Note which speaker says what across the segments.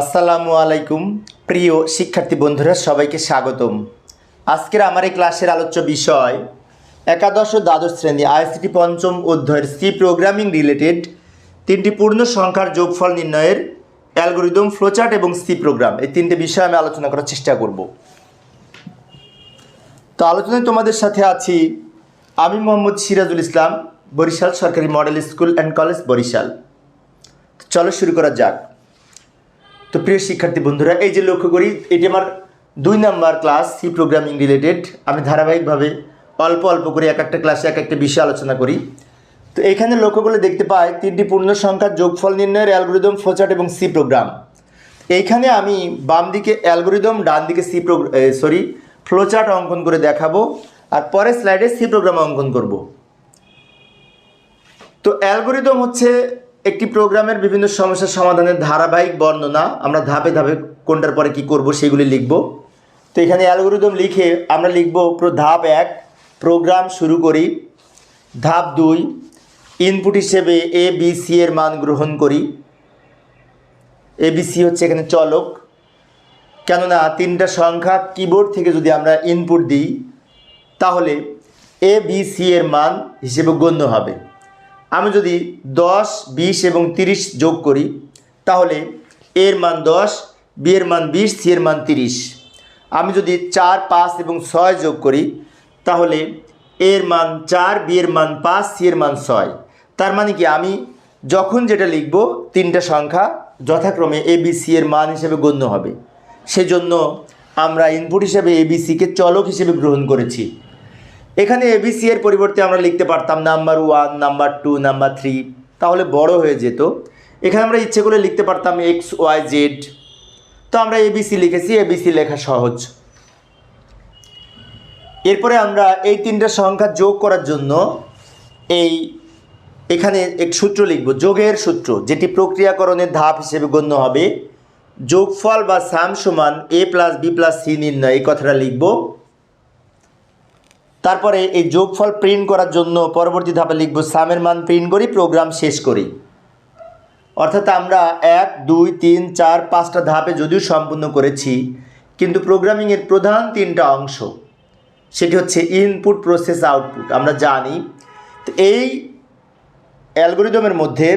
Speaker 1: আসসালামু আলাইকুম, প্রিয় শিক্ষার্থী বন্ধুরা, সবাইকে স্বাগতম। আজকের আমার এই ক্লাসের আলোচ্য বিষয়, একাদশ ও দ্বাদশ শ্রেণি আইসিটি পঞ্চম অধ্যায়ের সি প্রোগ্রামিং রিলেটেড তিনটি পূর্ণ সংখ্যার যোগফল নির্ণয়ের অ্যালগোরিদম, ফ্লোচার্ট এবং সি প্রোগ্রাম। এই তিনটে বিষয় আমি আলোচনা করার চেষ্টা করব। তো আলোচনায় তোমাদের সাথে আছি আমি মোহাম্মদ সিরাজুল ইসলাম, বরিশাল সরকারি model school and college Barishal. চলো শুরু করা যাক। তো প্রিয় শিক্ষার্থী বন্ধুরা, এই যে লক্ষ্য করি, এটি আমার দুই number class, C programming related. আমি ধারাবাহিকভাবে অল্প অল্প করে এক একটা ক্লাসে এক একটা বিষয় আলোচনা করি। তো এখানে লক্ষ্য করলে দেখতে পাই, তিনটি পূর্ণ সংখ্যার যোগফল নির্ণয়ের অ্যালগোরিদম, ফ্লোচার্ট এবং সি প্রোগ্রাম। এইখানে আমি বাম দিকে অ্যালগোরিদম, ডান দিকে সি প্রো সরি, ফ্লোচার্ট অঙ্কন করে দেখাবো, আর পরের স্লাইডে সি প্রোগ্রাম অঙ্কন করব। তো অ্যালগোরিদম হচ্ছে একটি প্রোগ্রামের বিভিন্ন সমস্যার সমাধানের ধারাবাহিক বর্ণনা আমরা ধাপে ধাপে কোনটার পরে কি করব সেগুলি লিখব। তো এখানে অ্যালগোরিদম লিখে আমরা লিখব ধাপ এক, প্রোগ্রাম শুরু করি। ধাপ দুই ইনপুট হিসেবে এ বি সি এর মান গ্রহণ করি। এ বি সি হচ্ছে এখানে চলক। কেননা তিনটা সংখ্যা কিবোর্ড থেকে যদি আমরা ইনপুট দিই, তাহলে এ বি সি এর মান হিসেবে গণ্য হবে। আমি যদি দশ, বিশ এবং তিরিশ যোগ করি, তাহলে এর মান দশ, বি এর মান বিশ, সি এর মান তিরিশ। আমি যদি চার, পাঁচ এবং ছয় যোগ করি, তাহলে এর মান চার, বি এর মান পাঁচ, সি এর মান ছয়। তার মানে কি, আমি যখন যেটা লিখব, তিনটা সংখ্যা যথাক্রমে এ, বি, সি এর মান হিসেবে গণ্য হবে। সেজন্য আমরা ইনপুট হিসেবে এবিসিকে চলক হিসেবে গ্রহণ করেছি। এখানে এবিসি এর পরিবর্তে আমরা লিখতে পারতাম number one number two number three তাহলে বড় হয়ে যেত। এখানে আমরা ইচ্ছে করে লিখতে পারতাম এক্স ওয়াই জেড তো আমরা এবিসি লিখেছি এবিসি লেখা সহজ। এরপরে আমরা এই তিনটা সংখ্যা যোগ করার জন্য এই এখানে এক সূত্র লিখব, যোগের সূত্র, যেটি প্রক্রিয়াকরণের ধাপ হিসেবে গণ্য হবে। যোগফল বা সাম সমান A plus B plus C নির্ণয়, এই কথাটা লিখব। তারপরে এই যোগফল প্রিন্ট করার জন্য পরবর্তী ধাপে লিখব সামের মান প্রিন্ট করি প্রোগ্রাম শেষ করি। অর্থাৎ আমরা এক, দুই, তিন, চার, পাঁচটা ধাপে যদিও সম্পূর্ণ করেছি, কিন্তু প্রোগ্রামিংয়ের প্রধান তিনটা অংশ, সেটি হচ্ছে ইনপুট প্রসেস আউটপুট আমরা জানি। তো এই অ্যালগোরিদমের মধ্যে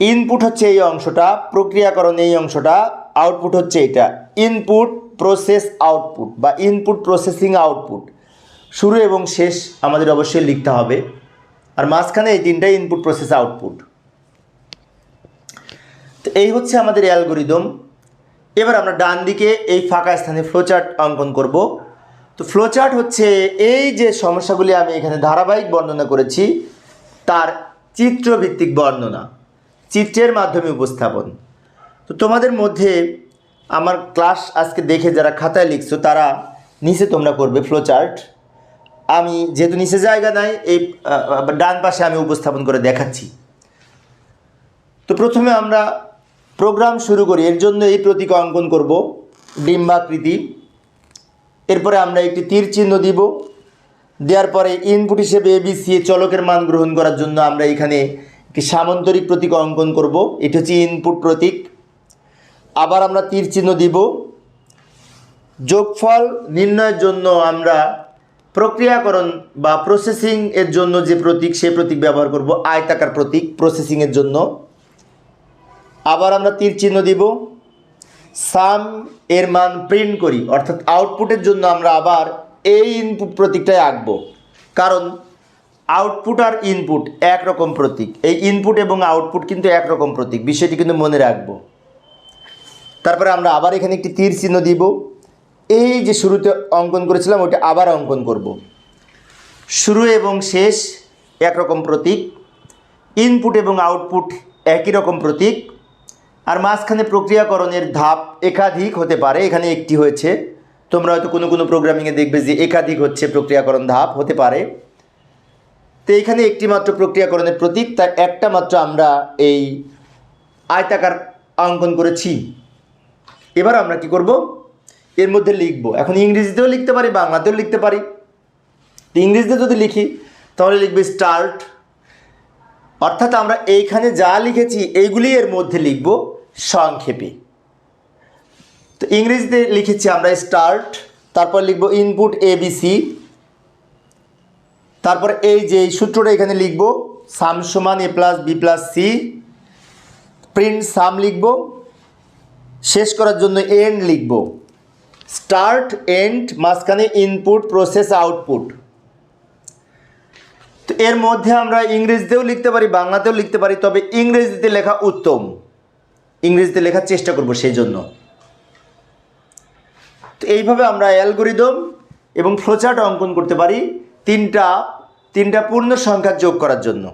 Speaker 1: ইনপুট হচ্ছে এই অংশটা, প্রক্রিয়াকরণ এই অংশটা আউটপুট হচ্ছে এটা। ইনপুট প্রসেস আউটপুট বা ইনপুট প্রসেসিং আউটপুট শুরু এবং শেষ আমাদের অবশ্যই লিখতে হবে। আর মাঝখানে এই তিনটাই ইনপুট প্রসেস আউটপুট তো এই হচ্ছে আমাদের অ্যালগোরিদম এবার আমরা ডান দিকে এই ফাঁকা স্থানে ফ্লোচার্ট অঙ্কন করব। তো ফ্লোচার্ট হচ্ছে এই যে সমস্যাগুলি আমি এখানে ধারাবাহিক বর্ণনা করেছি, তার চিত্রভিত্তিক বর্ণনা, চিত্রের মাধ্যমে উপস্থাপন। তো তোমাদের মধ্যে আমার ক্লাস আজকে দেখে যারা খাতায় লিখছো, তারা নিচে তোমরা করবে ফ্লোচার্ট আমি যেহেতু নিচে জায়গা নাই, এই ডান পাশে আমি উপস্থাপন করে দেখাচ্ছি। তো প্রথমে আমরা প্রোগ্রাম শুরু করি। এর জন্য এই প্রতীক অঙ্কন করব, ডিম্বাকৃতি। এরপরে আমরা একটি তীর চিহ্ন দিব। দেওয়ার পরে ইনপুট হিসেবে এবিসি চলকের মান গ্রহণ করার জন্য আমরা এখানে একটি সামান্তরিক প্রতীক অঙ্কন করব। এটি হচ্ছে ইনপুট প্রতীক। আবার আমরা তীর চিহ্ন দিব। যোগফল নির্ণয়ের জন্য আমরা প্রক্রিয়াকরণ বা প্রসেসিং এর জন্য যে প্রতীক, সে প্রতীক ব্যবহার করব। আয়তাকার প্রতীক প্রসেসিংয়ের জন্য। আবার আমরা তীর চিহ্ন দিব। সাম এর মান প্রিন্ট করি, অর্থাৎ আউটপুটের জন্য আমরা আবার এই ইনপুট প্রতীকটাই আঁকবো। কারণ আউটপুট আর ইনপুট একরকম প্রতীক। এই ইনপুট এবং আউটপুট কিন্তু একরকম প্রতীক, বিষয়টি কিন্তু মনে রাখব। তারপরে আমরা আবার এখানে একটি তীর চিহ্ন দিব। এই যে শুরুতে অঙ্কন করেছিলাম, ওইটা আবার অঙ্কন করব। শুরু এবং শেষ একরকম প্রতীক ইনপুট এবং আউটপুট একই রকম প্রতীক, আর মাঝখানে প্রক্রিয়াকরণের ধাপ একাধিক হতে পারে, এখানে একটি হয়েছে। তোমরা হয়তো কোনো কোনো প্রোগ্রামিংয়ে দেখবে যে একাধিক হচ্ছে প্রক্রিয়াকরণ ধাপ হতে পারে। তো এখানে একটি মাত্র প্রক্রিয়াকরণের প্রতীক তার একটা মাত্র আমরা এই আয়তাকার অঙ্কন করেছি। এবার আমরা কি করব? এর মধ্যে লিখব। এখন ইংরেজিতেও লিখতে পারি, বাংলাতেও লিখতে পারি। তো ইংরেজিতে যদি লিখি, তাহলে লিখবে স্টার্ট অর্থাৎ আমরা এইখানে যা লিখেছি, এইগুলি এর মধ্যে লিখব সংক্ষেপে। তো ইংরেজিতে লিখেছি আমরা স্টার্ট তারপর লিখব ইনপুট এবিসি তারপর এই যে সূত্রটা এখানে লিখব সাম সমান A plus B plus C print sum লিখব, শেষ করার জন্য এন্ড লিখব। স্টার্ট, এন্ড, মাঝখানে ইনপুট, প্রসেস, আউটপুট। তো এর মধ্যে আমরা ইংরেজিতেও লিখতে পারি, বাংলাতেও লিখতে পারি, তবে ইংরেজিতে লেখা উত্তম। ইংরেজিতে লেখার চেষ্টা করব সেই জন্য তো এইভাবে আমরা অ্যালগোরিদম এবং ফ্লোচার্ট অঙ্কন করতে পারি তিনটা তিনটা পূর্ণ সংখ্যা যোগ করার জন্য।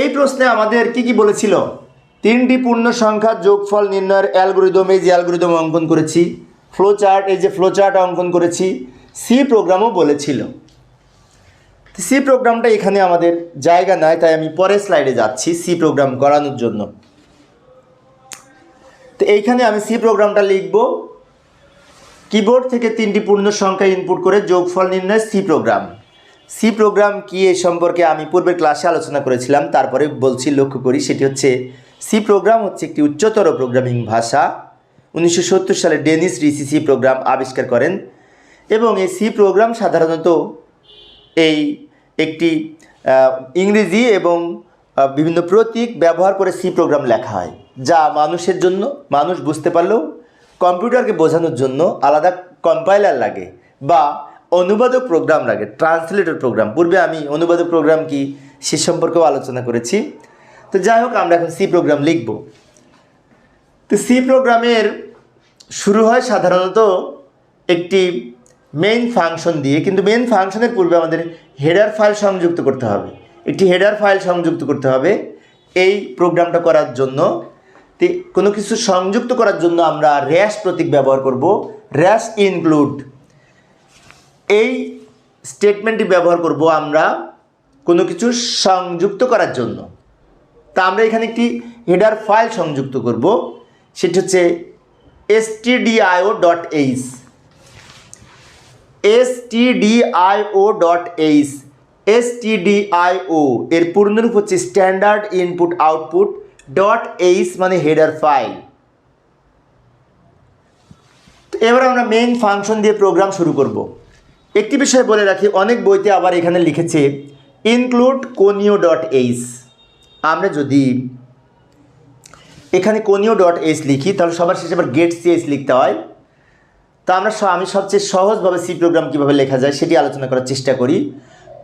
Speaker 1: এই প্রশ্নে আমাদের কি কি বলেছিল? তিনটি পূর্ণ সংখ্যা যোগফল নির্ণয়ের অ্যালগোরিদম, এই যে অ্যালগোরিদম অঙ্কন করেছি ফ্লো চার্ট এই যে ফ্লোচার্ট অঙ্কন করেছি সি প্রোগ্রামও বলেছিল। সি প্রোগ্রামটা এখানে আমাদের জায়গা নাই, তাই আমি পরের স্লাইডে যাচ্ছি সি প্রোগ্রাম করানোর জন্য। তো এইখানে আমি সি প্রোগ্রামটা লিখব। কিবোর্ড থেকে তিনটি পূর্ণ সংখ্যা ইনপুট করে যোগফল নির্ণয় সি প্রোগ্রাম সি প্রোগ্রাম কি এ সম্পর্কে আমি পূর্বের ক্লাসে আলোচনা করেছিলাম, তারপরে বলছি লক্ষ্য করি, সেটি হচ্ছে সি প্রোগ্রাম হচ্ছে একটি উচ্চতর প্রোগ্রামিং ভাষা। উনিশশো সত্তর সালে ডেনিস রিসি সি প্রোগ্রাম আবিষ্কার করেন এবং এই সি প্রোগ্রাম সাধারণত এই একটি ইংরেজি এবং বিভিন্ন প্রতীক ব্যবহার করে সি প্রোগ্রাম লেখা হয়, যা মানুষের জন্য, মানুষ বুঝতে পারলেও কম্পিউটারকে বোঝানোর জন্য আলাদা কম্পাইলার লাগে বা অনুবাদক প্রোগ্রাম লাগে, ট্রান্সলেটর প্রোগ্রাম। পূর্বে আমি অনুবাদক প্রোগ্রাম কি সে সম্পর্কেও আলোচনা করেছি। তো যাই হোক, আমরা এখন সি প্রোগ্রাম লিখব। তো সি প্রোগ্রামের শুরু হয় সাধারণত একটি মেইন ফাংশন দিয়ে, কিন্তু মেইন ফাংশনের পূর্বে আমাদের হেডার ফাইল সংযুক্ত করতে হবে। একটি হেডার ফাইল সংযুক্ত করতে হবে এই প্রোগ্রামটা করার জন্য। কোনো কিছু সংযুক্ত করার জন্য আমরা র্যাশ প্রতীক ব্যবহার করব। র্যাশ ইনক্লুড এই স্টেটমেন্টটি ব্যবহার করব আমরা কোনো কিছু সংযুক্ত করার জন্য। তা আমরা এখানে একটি হেডার ফাইল সংযুক্ত করব। সেটি হচ্ছে stdio dot H stdio dot H stdio এর পূর্ণরূপ হচ্ছে standard input output dot H মানে হেডার ফাইল এবার আমরা মেইন ফাংশন দিয়ে প্রোগ্রাম শুরু করব। একটি বিষয় বলে রাখি, অনেক বইতে আবার এখানে লিখেছে ইনক্লুড কোনিও ডট এইচ আমরা যদি এখানে কোনিও ডট এইচ লিখি, তাহলে সবার শেষে আবার গেট সি সিএস লিখতে হয়। তা আমরা আমি সবচেয়ে সহজভাবে সি প্রোগ্রাম কীভাবে লেখা যায় সেটি আলোচনা করার চেষ্টা করি।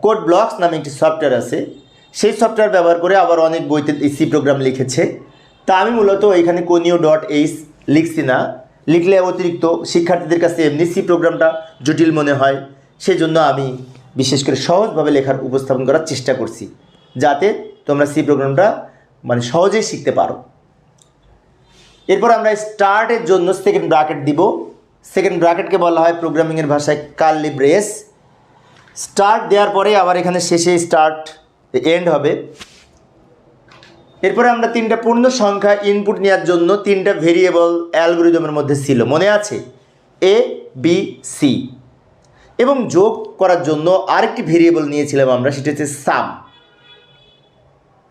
Speaker 1: কোড ব্লকস নামে একটি সফটওয়্যার আছে। সেই সফটওয়্যার ব্যবহার করে আবার অনেক বইতে এই সি প্রোগ্রাম লিখেছে। তা আমি মূলত এখানে কোনিও ডট এইস লিখছি না। লিখলে অতিরিক্ত শিক্ষার্থীদের কাছে এমনি সি প্রোগ্রামটা জটিল মনে হয়। সেই জন্য আমি বিশেষ করে সহজভাবে লেখার উপস্থাপন করার চেষ্টা করছি। যাতে তোমরা সি প্রোগ্রামটা মানে সহজেই শিখতে পারো। এরপর আমরা স্টার্টের জন্য সেকেন্ড ব্র্যাকেট দিব। সেকেন্ড ব্র্যাকেটকে বলা হয় প্রোগ্রামিংয়ের ভাষায় কার্লি ব্রেস স্টার্ট দেওয়ার পরে আবার এখানে শেষে স্টার্ট এন্ড হবে। এরপরে আমরা তিনটা পূর্ণ সংখ্যা ইনপুট নেওয়ার জন্য তিনটা ভেরিয়েবল অ্যালগোরিদমের মধ্যে ছিল। মনে আছে? এ বি সি এবং যোগ করার জন্য আরেকটি ভেরিয়েবল নিয়েছিলাম আমরা, সেটা হচ্ছে সাম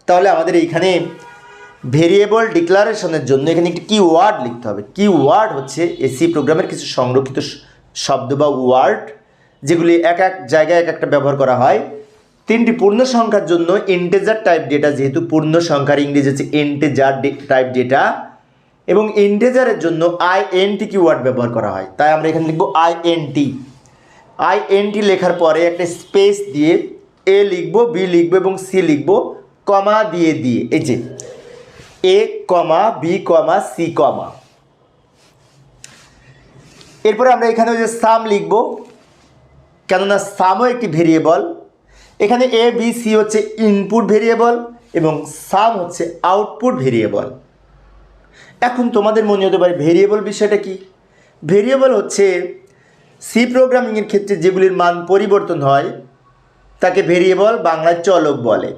Speaker 1: তাহলে আমাদের এইখানে ভেরিয়েবল ডিক্লারেশনের জন্য এখানে একটি কি ওয়ার্ড লিখতে হবে। কি ওয়ার্ড হচ্ছে এসি প্রোগ্রামের কিছু সংরক্ষিত শব্দ বা ওয়ার্ড যেগুলি এক এক জায়গায় এক একটা ব্যবহার করা হয়। তিনটি পূর্ণ সংখ্যার জন্য ইন্টেজার টাইপ ডেটা যেহেতু পূর্ণ সংখ্যার ইংরেজি হচ্ছে ইন্টেজার টাইপ ডেটা এবং ইন্টেজারের জন্য আই এন টি কি ওয়ার্ড ব্যবহার করা হয়। তাই আমরা এখানে লিখব I N T I N T লেখার পরে একটা স্পেস দিয়ে এ লিখব বি লিখব এবং সি লিখব। কমা দিয়ে দিয়ে, এই যে, এ কমা, বি কমা, সি কমা। এরপরে আমরা এখানে যে সাম লিখব, কেননা সামও একটি ভেরিয়েবল। এখানে এ, বি, সি হচ্ছে ইনপুট ভেরিয়েবল এবং সাম হচ্ছে আউটপুট ভেরিয়েবল। এখন তোমাদের মনে হতে পারে ভেরিয়েবল বিষয়টা কি? ভেরিয়েবল হচ্ছে সি প্রোগ্রামিংয়ের ক্ষেত্রে যেগুলির মান পরিবর্তন হয়, তাকে ভেরিয়েবল বাংলায় চলক বলে।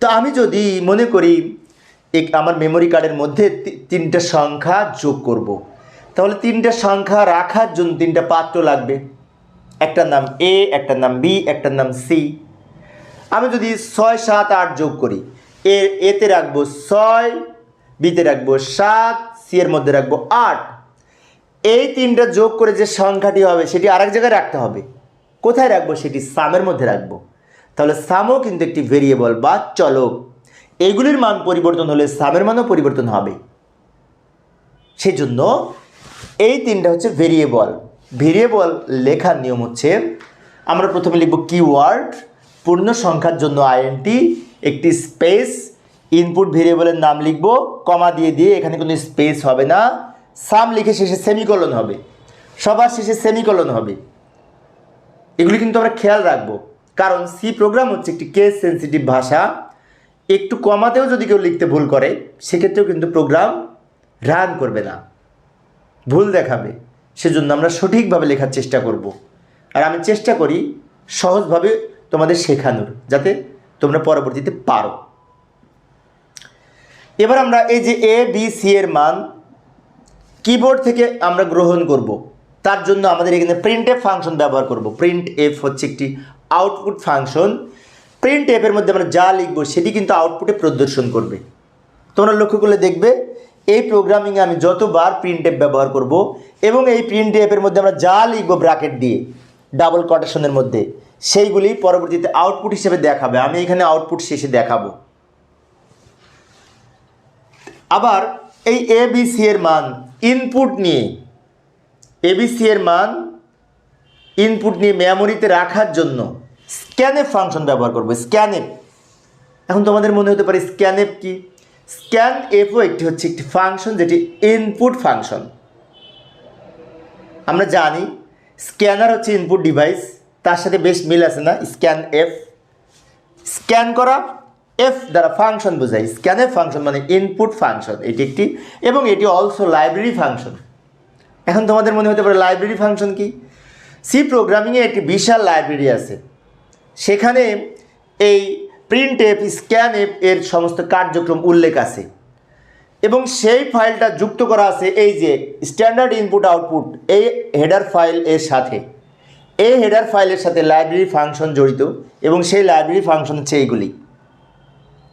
Speaker 1: তো আমি যদি মনে করি এক আমার মেমোরি কার্ডের মধ্যে তিনটা সংখ্যা যোগ করব। তাহলে তিনটা সংখ্যা রাখার জন্য তিনটা পাত্র লাগবে। একটার নাম এ একটার নাম বি একটার নাম সি আমি যদি ছয়, সাত, আট যোগ করি, এ, এতে রাখব ছয়, বিতে রাখব সাত সি এর মধ্যে রাখব আট। এই তিনটা যোগ করে যে সংখ্যাটি হবে, সেটি আরেক জায়গায় রাখতে হবে। কোথায় রাখব? সেটি সামের মধ্যে রাখব। তাহলে সামও কিন্তু একটি ভেরিয়েবল বা চলক। এগুলির মান পরিবর্তন হলে সামের মানও পরিবর্তন হবে। সেজন্য এই তিনটা হচ্ছে ভেরিয়েবল ভেরিয়েবল লেখার নিয়ম হচ্ছে, আমরা প্রথমে লিখব কিওয়ার্ড পূর্ণ সংখ্যার জন্য আইএনটি একটি স্পেস ইনপুট ভেরিয়েবলের নাম লিখব কমা দিয়ে দিয়ে, এখানে কোনো স্পেস হবে না। সাম লিখে শেষে সেমিকলন হবে। সবার শেষে সেমিকলন হবে। এগুলি কিন্তু আমরা খেয়াল রাখব। কারণ সি প্রোগ্রাম হচ্ছে একটি কেস সেন্সিটিভ ভাষা। একটু কমাতেও যদি কেউ লিখতে ভুল করে, সেক্ষেত্রেও কিন্তু প্রোগ্রাম রান করবে না। ভুল দেখাবে। সেজন্য আমরা সঠিকভাবে লেখার চেষ্টা করব। আর আমি চেষ্টা করি সহজভাবে তোমাদের শেখানোর, যাতে তোমরা পরবর্তীতে পারো। এবার আমরা এই যে এ বি সি এর মান কিবোর্ড থেকে আমরা গ্রহণ করব। তার জন্য আমাদের এখানে প্রিন্ট এফ ফাংশন ব্যবহার করব। প্রিন্ট এফ হচ্ছে একটি আউটপুট ফাংশন প্রিন্ট অ্যাপের মধ্যে আমরা যা লিখব সেটি কিন্তু আউটপুটে প্রদর্শন করবে। তোমরা লক্ষ্য করলে দেখবে, এই প্রোগ্রামিংয়ে আমি যতবার প্রিন্ট এফ ব্যবহার করব এবং এই প্রিন্ট অ্যাপের মধ্যে আমরা যা লিখব ব্র্যাকেট দিয়ে ডাবল কোটেশনের মধ্যে, সেইগুলি পরবর্তীতে আউটপুট হিসেবে দেখাবে। আমি এখানে আউটপুট শেষে দেখাবো। আবার এই এ বি সি এর মান ইনপুট নিয়ে এ বি সি এর মান ইনপুট নিয়ে মেমোরিতে রাখার জন্য স্ক্যানএফ ফাংশন ব্যবহার করব স্ক্যানএফ এখন তোমাদের মনে হতে পারে স্ক্যানএফ কি? স্ক্যান এফও একটি হচ্ছে একটি ফাংশন যেটি ইনপুট ফাংশন আমরা জানি স্ক্যানার হচ্ছে ইনপুট ডিভাইস তার সাথে বেশ মিল আছে না? স্ক্যান এফ স্ক্যান করা এফ দ্বারা ফাংশন বোঝায়। স্ক্যানএফ ফাংশন মানে ইনপুট ফাংশন এটি একটি, এবং এটি অলসো লাইব্রেরি ফাংশন এখন তোমাদের মনে হতে পারে লাইব্রেরি ফাংশন কি? সি প্রোগ্রামিংয়ে একটি বিশাল লাইব্রেরি আছে। সেখানে এই প্রিন্ট এফ স্ক্যান এফ এর সমস্ত কার্যক্রম উল্লেখ আছে। এবং সেই ফাইলটা যুক্ত করা আছে এই যে স্ট্যান্ডার্ড ইনপুট আউটপুট এই হেডার ফাইল এর সাথে। এই হেডার ফাইলের সাথে লাইব্রেরি ফাংশন জড়িত এবং সেই লাইব্রেরি ফাংশন হচ্ছে এইগুলি।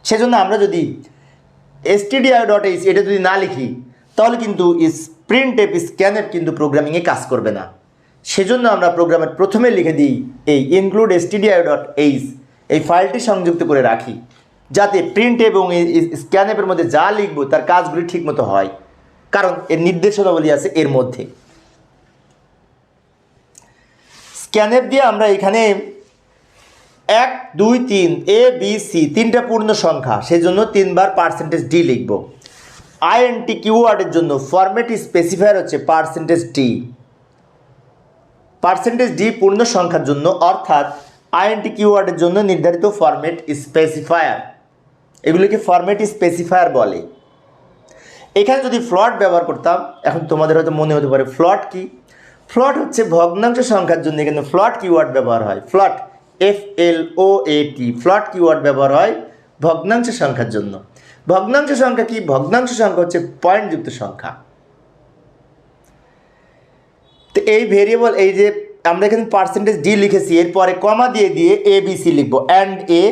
Speaker 1: সেজন্য আমরা যদি এসটিডিআই ডট এইচ এটা যদি না লিখি, তাহলে কিন্তু প্রিন্ট এপ স্ক্যান এপ কিন্তু প্রোগ্রামিংয়ে কাজ করবে না। সেজন্য আমরা প্রোগ্রামের প্রথমে লিখে দিই এই ইনক্লুড এসটিডিআই ডট এইচ এই ফাইলটি সংযুক্ত করে রাখি, যাতে প্রিন্ট এবং স্ক্যান অ্যাপের মধ্যে যা লিখব তার কাজগুলি ঠিকমতো হয়, কারণ এর নির্দেশনাবলী আছে এর মধ্যে। স্ক্যান অ্যাপ দিয়ে আমরা এখানে এক, দুই, তিন, এ বি সি তিনটা পূর্ণ সংখ্যা সেই জন্য তিনবার পার্সেন্টেজ ডি লিখব। আইএনটি কিওয়ার্ডের জন্য ফরম্যাট স্পেসিফায়ার হচ্ছে পার্সেন্টেজ ডি পার্সেন্টেজ ডি পূর্ণ সংখ্যার জন্য, অর্থাৎ আইএনটি কিওয়ার্ডের জন্য নির্ধারিত ফরম্যাট স্পেসিফায়ার এগুলিকে ফরম্যাট স্পেসিফায়ার বলে? এখানে যদি ফ্লট ব্যবহার করতাম, এখন তোমাদের হয়তো মনে হতে পারে ফ্লট কি? ফ্লট হচ্ছে ভগ্নাংশ সংখ্যার জন্য এখানে ফ্লট কিওয়ার্ড ব্যবহার হয়। ফ্লট এফ এল ও এ টি ফ্লট কিওয়ার্ড ব্যবহার হয় ভগ্নাংশ সংখ্যার জন্য। ভগ্নাংশ সংখ্যা কি? ভগ্নাংশ সংখ্যা হচ্ছে পয়েন্টযুক্ত সংখ্যা। তো এই ভেরিয়েবল এই যে আমরা এখানে পার্সেন্টেজ ডি লিখেছি, এরপরে কমা দিয়ে দিয়ে এ বি সি লিখব। And A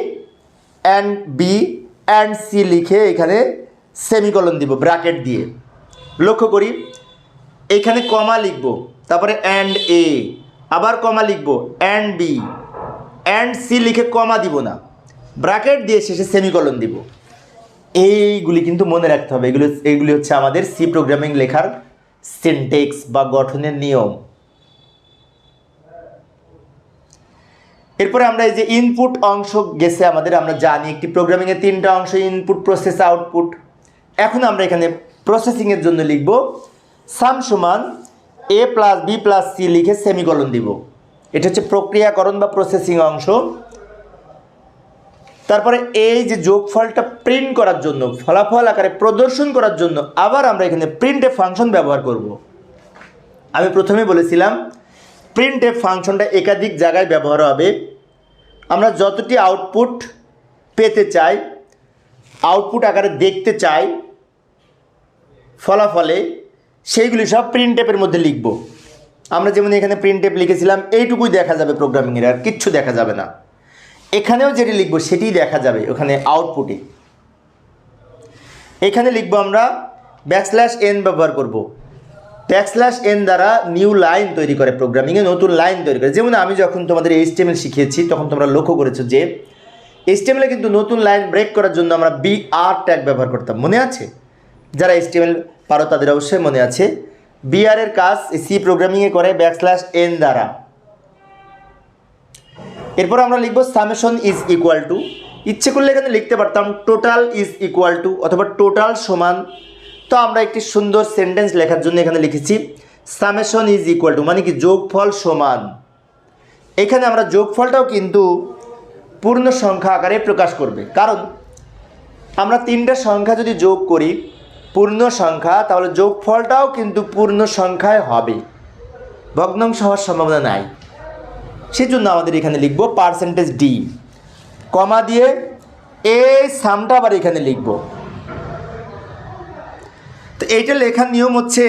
Speaker 1: and B and C লিখে এখানে সেমিকলন দিব ব্র্যাকেট দিয়ে। লক্ষ্য করি, এখানে কমা লিখব, তারপরে অ্যান্ড এ আবার কমা লিখব অ্যান্ড বি অ্যান্ড সি লিখে কমা দিব না। ব্র্যাকেট দিয়ে শেষে সেমিকলন দিব। এইগুলি কিন্তু মনে রাখতে হবে, এগুলো, এগুলি হচ্ছে আমাদের সি প্রোগ্রামিং লেখার সিনটেক্স বা গঠনের নিয়ম। এরপরে আমরা এই যে ইনপুট অংশ গেছে আমাদের, আমরা জানি একটি প্রোগ্রামিংয়ের তিনটা অংশ ইনপুট প্রসেস আউটপুট এখন আমরা এখানে প্রসেসিংয়ের জন্য লিখব সাম সমান A plus B plus C লিখে সেমিকলন দিব। এটা হচ্ছে প্রক্রিয়াকরণ বা প্রসেসিং অংশ। তারপরে এই যে যোগফলটা প্রিন্ট করার জন্য, ফলাফল আকারে প্রদর্শন করার জন্য আবার আমরা এখানে প্রিন্ট ফাংশন ব্যবহার করব। আমি প্রথমে বলেছিলাম প্রিন্ট ফাংশনটা একাধিক জায়গায় ব্যবহার হবে। আমরা যতটি আউটপুট পেতে চাই আউটপুট আকারে দেখতে চাই, ফলাফলে সেইগুলি সব প্রিন্ট টেপের মধ্যে লিখব। আমরা যেমন এখানে প্রিন্ট টেপ লিখেছিলাম, এইটুকুই দেখা যাবে প্রোগ্রামিংয়ের আর কিচ্ছু দেখা যাবে না। এখানেও যেটি লিখব সেটিই দেখা যাবে, ওখানে আউটপুটে এখানে লিখব আমরা ব্যাকস্ল্যাশ এন ব্যবহার করব। ব্যাকস্ল্যাশ এন দ্বারা নিউ লাইন তৈরি করে প্রোগ্রামিংয়ে নতুন লাইন তৈরি করে। যেমন আমি যখন তোমাদের এইচটিএমএল শিখিয়েছি, তখন তোমরা লক্ষ্য করেছ যে এইচটিএমএলে কিন্তু নতুন লাইন ব্রেক করার জন্য আমরা বি আর ট্যাগ ব্যবহার করতাম। মনে আছে? যারা এইচটিএমএল পারো তাদের অবশ্যই মনে আছে। বিআর এর কাজ সি প্রোগ্রামিংয়ে করে ব্যাকস্ল্যাশ এন দ্বারা। এরপর আমরা লিখব সামেশন ইজ ইকুয়াল টু ইচ্ছে করলে এখানে লিখতে পারতাম টোটাল ইজ ইকুয়াল টু অথবা টোটাল সমান। তো আমরা একটি সুন্দর সেন্টেন্স লেখার জন্য এখানে লিখেছি সামেশন ইজ ইকুয়াল টু মানে কি যোগফল সমান। এখানে আমরা যোগফলটাও কিন্তু পূর্ণ সংখ্যা আকারে প্রকাশ করবে। কারণ আমরা তিনটা সংখ্যা যদি যোগ করি, পূর্ণ সংখ্যা, তাহলে যোগফলটাও কিন্তু পূর্ণ সংখ্যায় হবে। ভগ্নাংশ হওয়ার সম্ভাবনা নাই। সেজন্য আমাদের এখানে লিখব পার্সেন্টেজ ডি কমা দিয়ে এই সামটা আবার এখানে লিখব। তো এইটা লেখার নিয়ম হচ্ছে,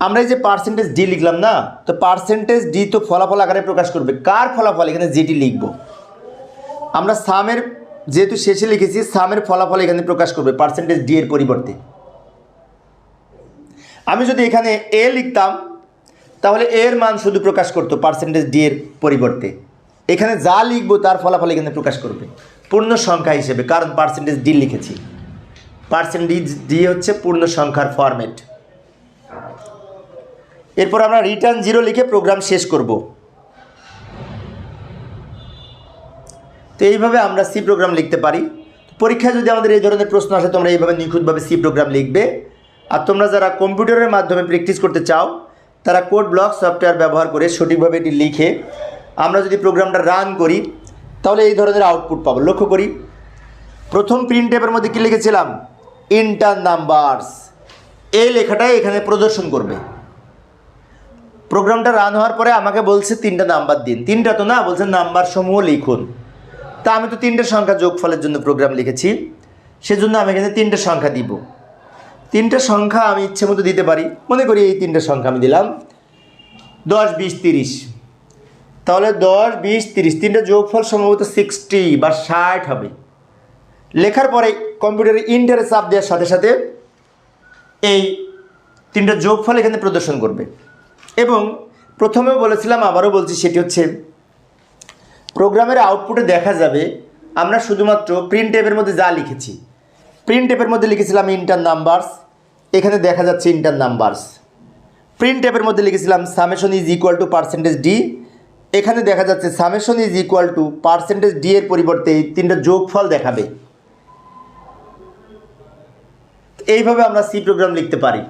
Speaker 1: আমরা এই যে পার্সেন্টেজ ডি লিখলাম না, তো পার্সেন্টেজ ডি তো ফলাফল আকারে প্রকাশ করবে। কার ফলাফল? এখানে যেটি লিখব। আমরা সামের যেহেতু শেষে লিখেছি সামের ফলাফল এখানে প্রকাশ করবে পার্সেন্টেজ ডি এর পরিবর্তে। আমি যদি এখানে এ লিখতাম তাহলে এর মান শুধু প্রকাশ করতো পার্সেন্টেজ ডি এর পরিবর্তে। এখানে যা লিখব তার ফলাফল এখানে প্রকাশ করবে। পূর্ণ সংখ্যা হিসেবে, কারণ পার্সেন্টেজ ডি লিখেছি। পার্সেন্টেজ ডি হচ্ছে পূর্ণ সংখ্যার ফরম্যাট এরপর আমরা রিটার্ন জিরো লিখে প্রোগ্রাম শেষ করব। তো এইভাবে আমরা সি প্রোগ্রাম লিখতে পারি। পরীক্ষায় যদি আমাদের এই ধরনের প্রশ্ন আসে, তোমরা এইভাবে নিখুঁতভাবে সি প্রোগ্রাম লিখবে। আর তোমরা যারা কম্পিউটারের মাধ্যমে প্র্যাকটিস করতে চাও তারা কোড ব্লক সফটওয়্যার ব্যবহার করে সঠিকভাবে এটি লিখে আমরা যদি প্রোগ্রামটা রান করি, তাহলে এই ধরনের আউটপুট পাবো। লক্ষ্য করি, প্রথম প্রিন্ট টেপের মধ্যে কী লিখেছিলাম? ইন্টার নাম্বারস এই লেখাটাই এখানে প্রদর্শন করবে। প্রোগ্রামটা রান হওয়ার পরে আমাকে বলছে তিনটা নাম্বার দিন। তিনটা তো না, বলছে নাম্বার সমূহ লিখুন। তা আমি তো তিনটে সংখ্যা যোগফলের জন্য প্রোগ্রাম লিখেছি, সেজন্য আমি এখানে তিনটে সংখ্যা দিব। তিনটে সংখ্যা আমি ইচ্ছে মতো দিতে পারি। মনে করি এই তিনটে সংখ্যা আমি দিলাম। দশ, বিশ, তিরিশ। তাহলে দশ, বিশ, তিরিশ, তিনটে যোগফল সম্ভবত সিক্সটি বা ষাট হবে। লেখার পরে কম্পিউটারে ইন্টারে চাপ দেওয়ার সাথে সাথে এই তিনটা যোগফল এখানে প্রদর্শন করবে। এবং প্রথমে বলেছিলাম, আবারও বলছি, সেটি হচ্ছে প্রোগ্রামের আউটপুটে দেখা যাবে। আমরা শুধুমাত্র প্রিন্ট টেপের মধ্যে যা লিখেছি প্রিন্ট টেপের মধ্যে লিখেছিলাম ইন্টার নাম্বারস এখানে দেখা যাচ্ছে ইন্টার নাম্বারস প্রিন্ট টেপের মধ্যে লিখেছিলাম summation is equal to percentage D এখানে দেখা যাচ্ছে summation is equal to percentage D এর পরিবর্তে এই তিনটা যোগফল দেখাবে। এইভাবে আমরা সি প্রোগ্রাম লিখতে পারি।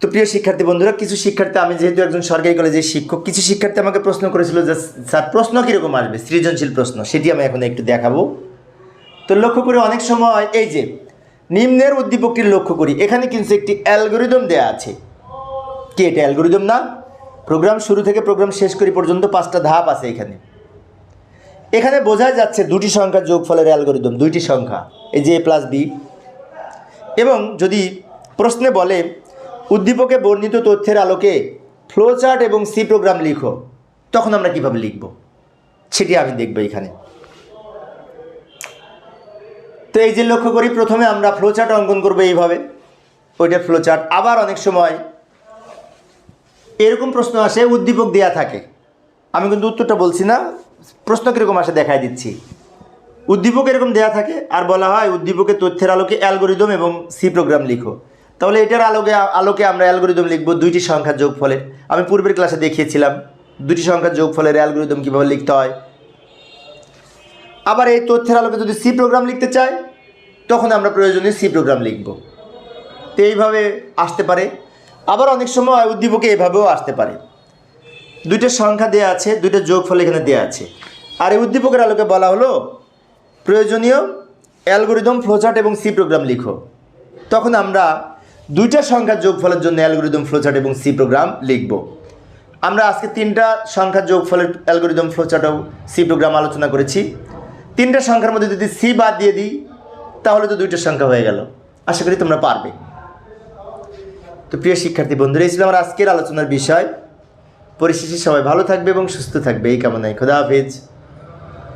Speaker 1: তো প্রিয় শিক্ষার্থী বন্ধুরা, কিছু শিক্ষার্থী, আমি যেহেতু একজন সরকারি কলেজের শিক্ষক, কিছু শিক্ষার্থী আমাকে প্রশ্ন করেছিল যে, স্যার, প্রশ্ন কীরকম আসবে? সৃজনশীল প্রশ্ন। সেটি আমি এখন একটু দেখাবো। তো লক্ষ্য করে অনেক সময় এই যে নিম্নের উদ্দীপকটি লক্ষ্য করি। এখানে কিন্তু একটি অ্যালগোরিদম দেয়া আছে। কি এটা, অ্যালগোরিদম না? প্রোগ্রাম শুরু থেকে প্রোগ্রাম শেষ করি পর্যন্ত পাঁচটা ধাপ আছে এখানে। এখানে বোঝা যাচ্ছে দুটি সংখ্যার যোগফলের অ্যালগোরিদম, দুইটি সংখ্যা, এই যে এ প্লাস বি। এবং যদি প্রশ্নে বলে, উদ্দীপকে বর্ণিত তথ্যের আলোকে ফ্লোচার্ট এবং সি প্রোগ্রাম লিখো, তখন আমরা কীভাবে লিখব? সেটি আমি দেখব এখানে। তো এই যে লক্ষ্য করি, প্রথমে আমরা ফ্লোচার্ট অঙ্কন করব এইভাবে। ওইটা ফ্লোচার্ট আবার অনেক সময় এরকম প্রশ্ন আসে, উদ্দীপক দেয়া থাকে। আমি কিন্তু উত্তরটা বলছি না, প্রশ্ন কীরকম আসে দেখাই দিচ্ছি। উদ্দীপক এরকম দেয়া থাকে, আর বলা হয় উদ্দীপকের তথ্যের আলোকে অ্যালগোরিদম এবং সি প্রোগ্রাম লিখো। তাহলে এটার আলোকে আলোকে আমরা অ্যালগোরিদম লিখব দুইটি সংখ্যার যোগফলের। আমি পূর্বের ক্লাসে দেখিয়েছিলাম দুটি সংখ্যার যোগফলের অ্যালগোরিদম কীভাবে লিখতে হয়। আবার এই তথ্যের আলোকে যদি সি প্রোগ্রাম লিখতে চাই তখন আমরা প্রয়োজনীয় সি প্রোগ্রাম লিখব। তো এইভাবে আসতে পারে। আবার অনেক সময় উদ্দীপকে এভাবেও আসতে পারে। দুইটা সংখ্যা দেওয়া আছে, দুইটা যোগফল এখানে দেওয়া আছে। আর এই উদ্দীপকের আলোকে বলা হলো, প্রয়োজনীয় অ্যালগোরিদম ফ্লোচার্ট এবং সি প্রোগ্রাম লিখো। তখন আমরা দুইটা সংখ্যার যোগফলের জন্য অ্যালগোরিদম ফ্লোচার্ট এবং সি প্রোগ্রাম লিখব। আমরা আজকে তিনটা সংখ্যার যোগফলের অ্যালগোরিদম ফ্লোচার্ট ও সি প্রোগ্রাম আলোচনা করেছি। তিনটা সংখ্যার মধ্যে যদি সি বাদ দিয়ে দিই, তাহলে তো দুইটা সংখ্যা হয়ে গেল। আশা করি তোমরা পারবে। তো প্রিয় শিক্ষার্থী বন্ধুরা, এই ছিল আমার আজকের আলোচনার বিষয়। পরিশেষে সবাই ভালো থাকবে এবং সুস্থ থাকবে। এই কামনায় খোদা হাফেজ।